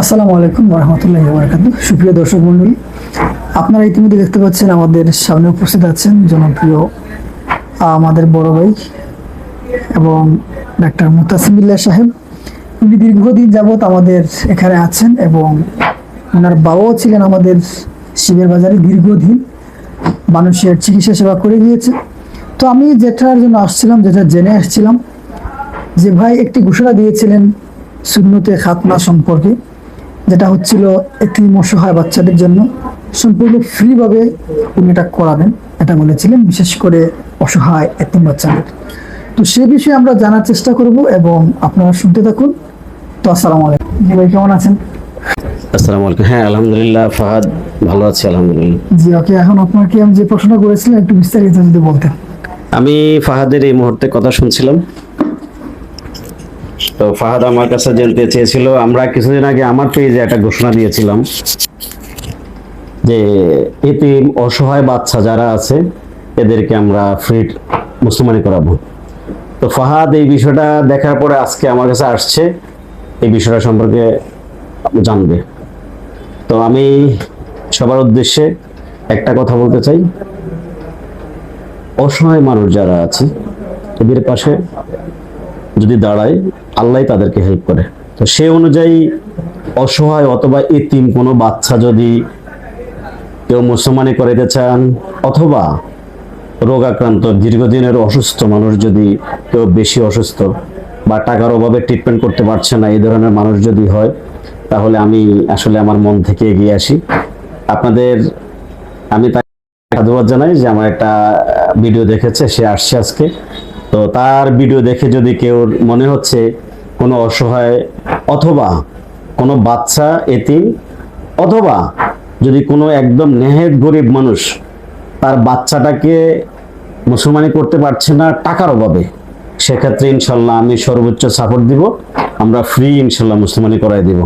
আসসালামু আলাইকুম রহমতুল্লাহ বরকাত সুপ্রিয় দর্শক মন্ডলী আপনারা ইতিমধ্যে দেখতে পাচ্ছেন আমাদের সামনে উপস্থিত আছেন জনপ্রিয় আমাদের বড় ভাই এবং ডাক্তার মুতাসিমিল্লা সাহেব। উনি দীর্ঘদিন যাবৎ আমাদের এখানে আছেন এবং ওনার বাবাও ছিলেন আমাদের শিবের বাজারে দীর্ঘদিন মানুষের চিকিৎসা সেবা করে গিয়েছে। তো আমি যেটার জন্য আসছিলাম, যেটা জেনে আসছিলাম, যে ভাই একটি ঘোষণা দিয়েছিলেন শূন্যতে খাতনা সম্পর্কে। যেটা হচ্ছিল একটি অসহায় বাচ্চাদের জন্য সম্পূর্ণ ফ্রিভাবে উনি এটা করাবেন এটা বলেছিলেন বিশেষ করে অসহায় এতিম বাচ্চাদের। তো সে বিষয়ে আমরা জানার চেষ্টা করব এবং আপনারা শুনতে থাকুন। তো আসসালামু আলাইকুম। জি ভাই কেমন আছেন? আসসালামু আলাইকুম। হ্যাঁ আলহামদুলিল্লাহ ফাহাদ ভালো আছি আলহামদুলিল্লাহ। জি ওকে এখন আপনাকে আমি যে প্রশ্নটা করেছিলাম একটু বিস্তারিত যদি বলতেন। আমি ফাহাদের এই মুহূর্তে কথা শুনছিলাম। তো ফাহাদ আমার কাছে জানতে চেয়েছিল, আমরা কিছুদিন আগে আমার পেজে একটা ঘোষণা দিয়েছিলাম যে এতিম অসহায় বাচ্চা যারা আছে, এদেরকে আমরা ফ্রি মুসলমানি করাবো। তো ফাহাদ এই বিষয়টা দেখার পরে আজকে আমার কাছে আসছে, এই বিষয়টা সম্পর্কে জানবে। তো আমি সবার উদ্দেশ্যে একটা কথা বলতে চাই। অসহায় মানুষ যারা আছে, এদের পাশে যদি দাঁড়ায়, আল্লাহ তাদেরকে হেল্প করে। তো সে অনুযায়ী অসহায় অথবা এতিম কোনো বাচ্চা যদি কেউ মুসলমানি করাইতে চান, অথবা রোগাক্রান্ত, দীর্ঘদিনের অসুস্থ মানুষ যদি কেউ বেশি অসুস্থ বা টাকার অভাবে ট্রিটমেন্ট করতে পারছে না, এই ধরনের মানুষ যদি হয়, তাহলে আমি আসলে আমার মন থেকে এগিয়ে আসি। আপনাদের, আমি তাকে সাধুবাদ জানাই যে আমার একটা ভিডিও দেখেছে, সে আসছে আজকে। তো তার ভিডিও দেখে যদি কেউ মনে হচ্ছে কোনো অসহায় অথবা কোনো বাচ্চা, এতিম অথবা যদি কোনো একদম নেহেদ গরিব মানুষ তার বাচ্চাটাকে মুসলমানি করতে পারছে না টাকার অভাবে, সেক্ষেত্রে ইনশাল্লাহ আমি সর্বোচ্চ সাপোর্ট দিব। আমরা ফ্রি ইনশাল্লাহ মুসলমানি করাই দিব।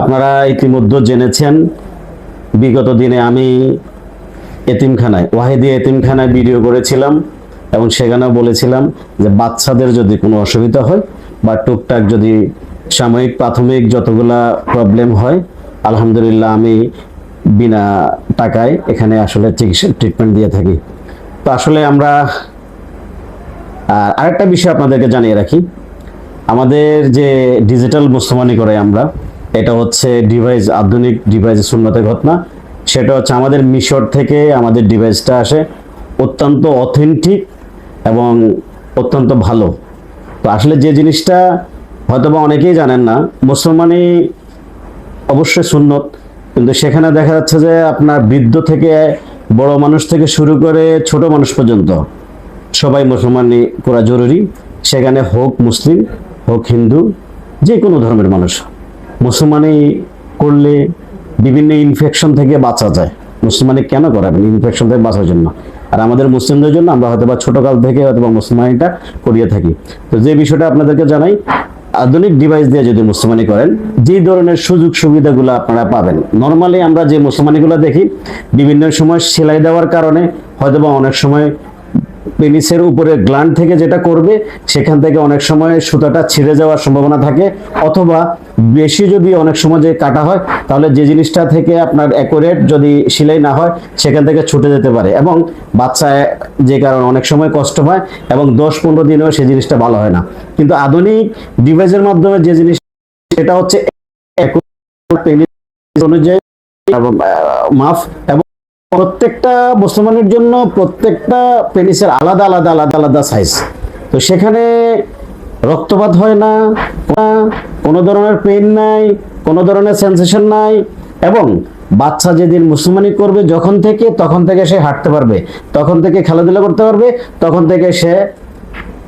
আপনারা ইতিমধ্যে জেনেছেন, বিগত দিনে আমি এতিমখানায়, ওয়াহিদি এতিমখানায় ভিডিও করেছিলাম। এবং সেখানেও বলেছিলাম যে বাচ্চাদের যদি কোনো অসুবিধা হয় বা টুকটাক যদি সাময়িক প্রাথমিক যতগুলা প্রবলেম হয়, আলহামদুলিল্লাহ আমি বিনা টাকায় এখানে আসলে চিকিৎসা ট্রিটমেন্ট দিয়ে থাকি। তো আসলে আমরা আর আরেকটা বিষয় আপনাদেরকে জানিয়ে রাখি। আমাদের যে ডিজিটাল মুসলমানি করে আমরা, এটা হচ্ছে ডিভাইস আধুনিক ডিভাইস শূন্যতে ঘটনা। সেটা হচ্ছে আমাদের মিশর থেকে আমাদের ডিভাইসটা আসে অত্যন্ত অথেন্টিক এবং অত্যন্ত ভালো। তো আসলে যে জিনিসটা হয়তোবা অনেকেই জানেন না মুসলমানি অবশ্যই সুন্নত, কিন্তু সেখানে দেখা যাচ্ছে যে আপনার বৃদ্ধ থেকে বড় মানুষ থেকে শুরু করে ছোট মানুষ পর্যন্ত সবাই মুসলমানি করা জরুরি। সেখানে হোক মুসলিম, হোক হিন্দু যে কোনো ধর্মের মানুষ মুসলমানি করলে বিভিন্ন ইনফেকশন থেকে বাঁচা যায়। মুসলমানি কেন করাবেন ইনফেকশন থেকে বাঁচার জন্য। আর আমাদের মুসলিমদের জন্য আমরা হয়তো বা ছোটকাল থেকে হয়তো বা মুসলমানিটা করিয়ে থাকি। তো যে বিষয়টা আপনাদেরকে জানাই, আধুনিক ডিভাইস দিয়ে যদি মুসলমানি করেন, যে ধরনের সুযোগ সুবিধাগুলো আপনারা পাবেন। নর্মালি আমরা যে মুসলমানিগুলো দেখি, বিভিন্ন সময় সেলাই দেওয়ার কারণে হয়তোবা অনেক সময় পেনিসের উপরে গ্ল্যান্ড থেকে যেটা করবে, সেখান থেকে অনেক সময় সুতাটা ছিঁড়ে যাওয়ার সম্ভাবনা থাকে। অথবা বেশি যদি অনেক সময় যে কাটা হয়, তাহলে যে জিনিসটা থেকে আপনার অ্যাকুরেট যদি সেলাই না হয়, সেখান থেকে ছুটে যেতে পারে। এবং বাচ্চা যে কারণে অনেক সময় কষ্ট পায় এবং দশ পনেরো দিনেও সেই জিনিসটা ভালো হয় না। কিন্তু আধুনিক ডিভাইসের মাধ্যমে যে জিনিস, সেটা হচ্ছে অনুযায়ী মাফ এবং প্রত্যেকটা মুসলমানের জন্য প্রত্যেকটা পেনিসের আলাদা আলাদা আলাদা আলাদা সাইজ তো সেখানে রক্তপাত হয় না কোনো ধরনের পেন নাই, কোনো ধরনের সেন্সেশন নাই এবং বাচ্চা যেদিন মুসলমানি করবে যখন থেকে, তখন থেকে সে হাঁটতে পারবে, তখন থেকে খেলাধুলা করতে পারবে, তখন থেকে সে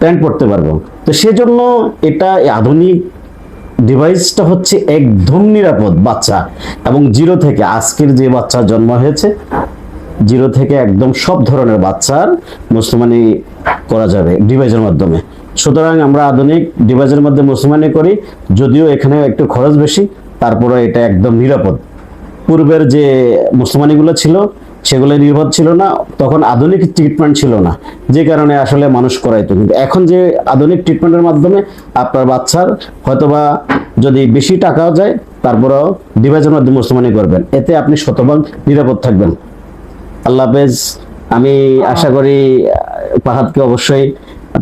প্যান্ট পরতে পারবে। তো সেজন্য এটা আধুনিক ডিভাইসটা হচ্ছে একদম নিরাপদ বাচ্চা এবং জিরো থেকে আজকের যে বাচ্চার জন্ম হয়েছে জিরো থেকে একদম সব ধরনের বাচ্চার মুসলমানি করা যাবে ডিভাইসের মাধ্যমে। সুতরাং আমরা আধুনিক ডিভাইসের মধ্যে মুসলমানি করি, যদিও এখানে একটু খরচ বেশি তারপরে এটা একদম নিরাপদ। পূর্বের যে মুসলমানিগুলো ছিল, সেগুলো নির্ভর ছিল না, তখন আধুনিক ট্রিটমেন্ট ছিল না, যে কারণে আসলে মানুষ করাইতো। কিন্তু এখন যে আধুনিক ট্রিটমেন্টের মাধ্যমে আপনার বাচ্চার হয়তোবা যদি বেশি টাকাও যায়, তারপরেও ডিভাইসের মাধ্যমে মুসলমানি করবেন। এতে আপনি শতভাগ নিরাপদ থাকবেন। আল্লাহ হাফেজ। আমি আশা করি পাহাদকে অবশ্যই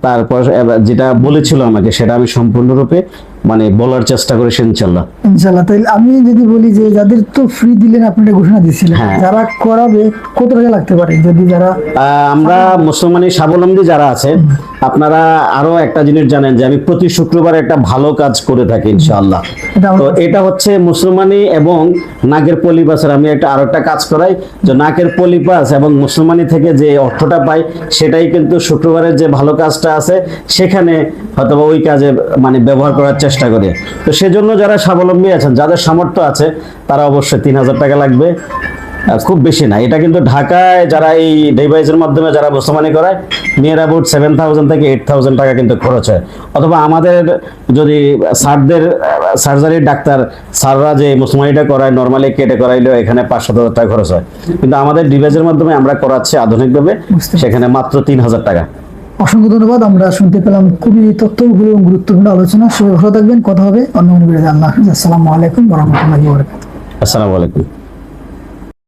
তারপর যেটা বলেছিল আমাকে সেটা আমি সম্পূর্ণরূপে মানে বলার চেষ্টা করেছি ইনশাল্লাহ। ইনশাল্লাহ তাহলে আমি যদি বলি যে যাদের তো ফ্রি দিলেন আপনি একটা ঘোষণা দিয়েছিলেন হ্যাঁ। যারা করাবে কত টাকা লাগতে পারে? যদি যারা আমরা মুসলমানি স্বাবলম্বী যারা আছে আপনারা আরও একটা জিনিস জানেন যে আমি প্রতি শুক্রবার একটা ভালো কাজ করে থাকি ইনশাআল্লাহ। তো এটা হচ্ছে মুসলমানি এবং নাকের পলিপাসের আমি একটা আরও একটা কাজ করাই যে নাকের পলিপাস এবং মুসলমানি থেকে যে অর্থটা পাই সেটাই কিন্তু শুক্রবারের যে ভালো কাজটা আছে সেখানে হয়তো ওই কাজে মানে ব্যবহার করার চেষ্টা করি। তো সেজন্য যারা স্বাবলম্বী আছেন যাদের সামর্থ্য আছে তারা অবশ্যই তিন হাজার টাকা লাগবে। খুব বেশি না। এটা কিন্তু ঢাকায় যারা এই ডিভাইসের মাধ্যমে যারা মুসলমানি করায় নিয়ার অ্যাবাউট সেভেন থাউজেন্ড থেকে এইট থাউজেন্ড টাকা কিন্তু খরচ হয়। অথবা আমাদের যদি স্যারদের সার্জারির ডাক্তার সাররা যে মুসলমানিটা করায় নর্মালি কেটে করাইলেও এখানে পাঁচ সাত হাজার টাকা খরচ হয়। কিন্তু আমাদের ডিভাইসের মাধ্যমে আমরা করাচ্ছি আধুনিকভাবে সেখানে মাত্র তিন হাজার টাকা। অসংখ্য ধন্যবাদ, আমরা শুনতে পেলাম খুবই তথ্যগুলো এবং গুরুত্বপূর্ণ আলোচনা। সবাই ভালো থাকবেন, কথা হবে, অন্য কোনো আল্লাহ আসসালামু আলাইকুম রহমতুল্লাহ আসসালামু আলাইকুম।